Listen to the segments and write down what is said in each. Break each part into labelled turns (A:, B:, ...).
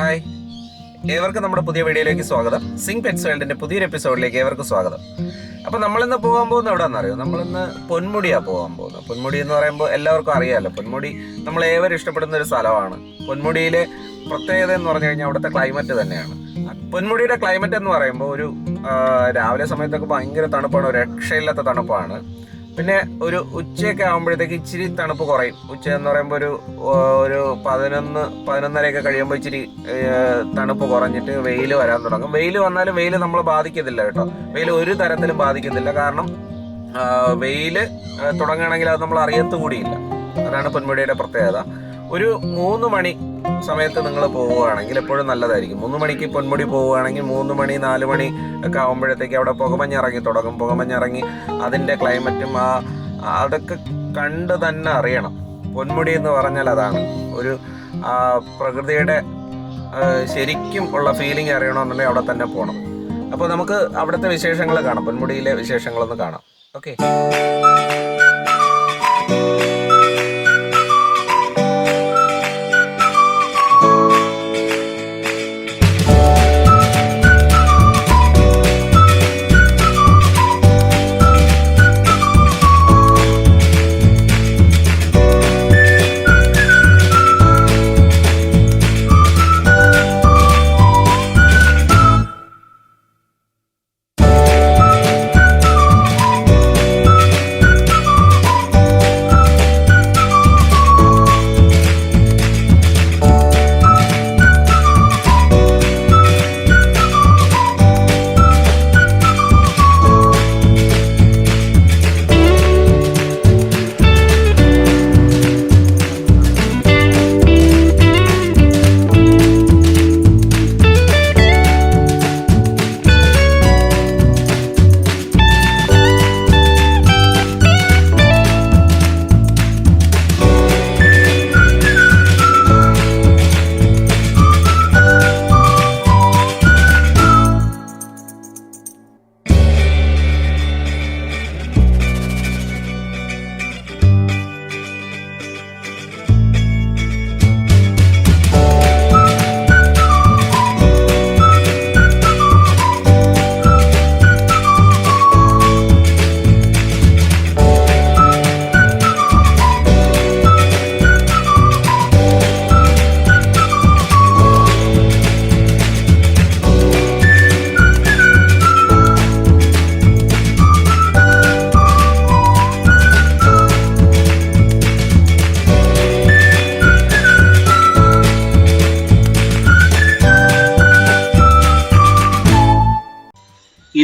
A: Hi. ഏവർക്കും നമ്മുടെ പുതിയ വീഡിയോയിലേക്ക് സ്വാഗതം. സിംഗ് പെറ്റ്സ് വേൾഡിന്റെ പുതിയൊരു എപ്പിസോഡിലേക്ക് ഏവർക്കും സ്വാഗതം. അപ്പൊ നമ്മളിന്ന് പോകാൻ പോകുന്ന എവിടെയാണെന്ന് അറിയോ നമ്മളിന്ന് പൊന്മുടിയാ പോകാൻ പോകുന്നത്. പൊന്മുടി എന്ന് പറയുമ്പോൾ എല്ലാവർക്കും അറിയാമല്ലോ പൊന്മുടി നമ്മൾ ഏവരും ഇഷ്ടപ്പെടുന്ന ഒരു സ്ഥലമാണ്. പൊന്മുടിയിലെ പ്രത്യേകത എന്ന് പറഞ്ഞു കഴിഞ്ഞാൽ അവിടുത്തെ ക്ലൈമറ്റ് തന്നെയാണ്. പൊന്മുടിയുടെ ക്ലൈമറ്റ് എന്ന് പറയുമ്പോൾ ഒരു രാവിലെ സമയത്തൊക്കെ ഭയങ്കര തണുപ്പാണ്. ഒരു രക്ഷയില്ലാത്ത തണുപ്പാണ്. പിന്നെ ഒരു ഉച്ചയൊക്കെ ആകുമ്പോഴത്തേക്ക് ഇച്ചിരി തണുപ്പ് കുറയും. ഉച്ച എന്ന് പറയുമ്പോൾ ഒരു ഒരു പതിനൊന്ന് പതിനൊന്നരയൊക്കെ കഴിയുമ്പോൾ ഇച്ചിരി തണുപ്പ് കുറഞ്ഞിട്ട് വെയിൽ വരാൻ തുടങ്ങും. വെയിൽ വന്നാലും വെയിൽ നമ്മളെ ബാധിക്കത്തില്ല കേട്ടോ. വെയിൽ ഒരു തരത്തിലും ബാധിക്കത്തില്ല. കാരണം വെയിൽ തുടങ്ങുകയാണെങ്കിൽ അത് നമ്മൾ അറിയത്തുകൂടിയില്ല അതാണ് പൊന്മുടിയുടെ പ്രത്യേകത. ഒരു മൂന്ന് മണി സമയത്ത് നിങ്ങൾ പോവുകയാണെങ്കിൽ എപ്പോഴും നല്ലതായിരിക്കും. മൂന്ന് മണിക്ക് പൊന്മുടി പോവുകയാണെങ്കിൽ മൂന്ന് മണി നാല് മണി ഒക്കെ ആകുമ്പോഴത്തേക്ക് അവിടെ പുകമഞ്ഞ് ഇറങ്ങി തുടങ്ങും. പുകമഞ്ഞ് ഇറങ്ങി അതിന്റെ ക്ലൈമറ്റും ആ അതൊക്കെ കണ്ട് തന്നെ അറിയണം. പൊന്മുടി എന്ന് പറഞ്ഞാൽ അതാണ്. ഒരു പ്രകൃതിയുടെ ശരിക്കും ഉള്ള ഫീലിംഗ് അറിയണമെന്നുണ്ടെങ്കിൽ അവിടെ തന്നെ പോകണം അപ്പോൾ നമുക്ക് അവിടുത്തെ വിശേഷങ്ങൾ കാണാം. പൊന്മുടിയിലെ വിശേഷങ്ങളൊന്ന് കാണാം. ഓക്കെ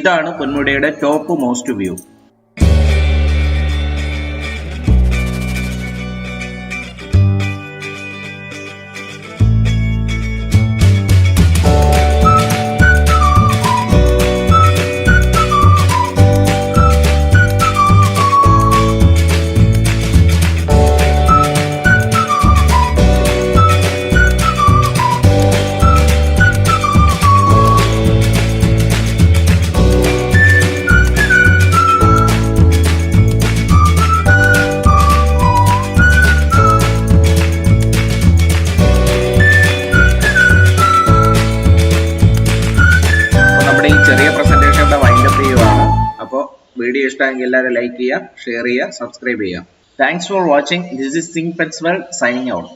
B: ഇതാണ് പൊന്മുടിയുടെ ടോപ്പ് മോസ്റ്റ് വ്യൂ. വീഡിയോ ഇഷ്ടമെങ്കിൽ എല്ലാവരും ലൈക്ക് ചെയ്യുക ഷെയർ ചെയ്യുക സബ്സ്ക്രൈബ് ചെയ്യുക. Thanks for watching this is sing pets well signing out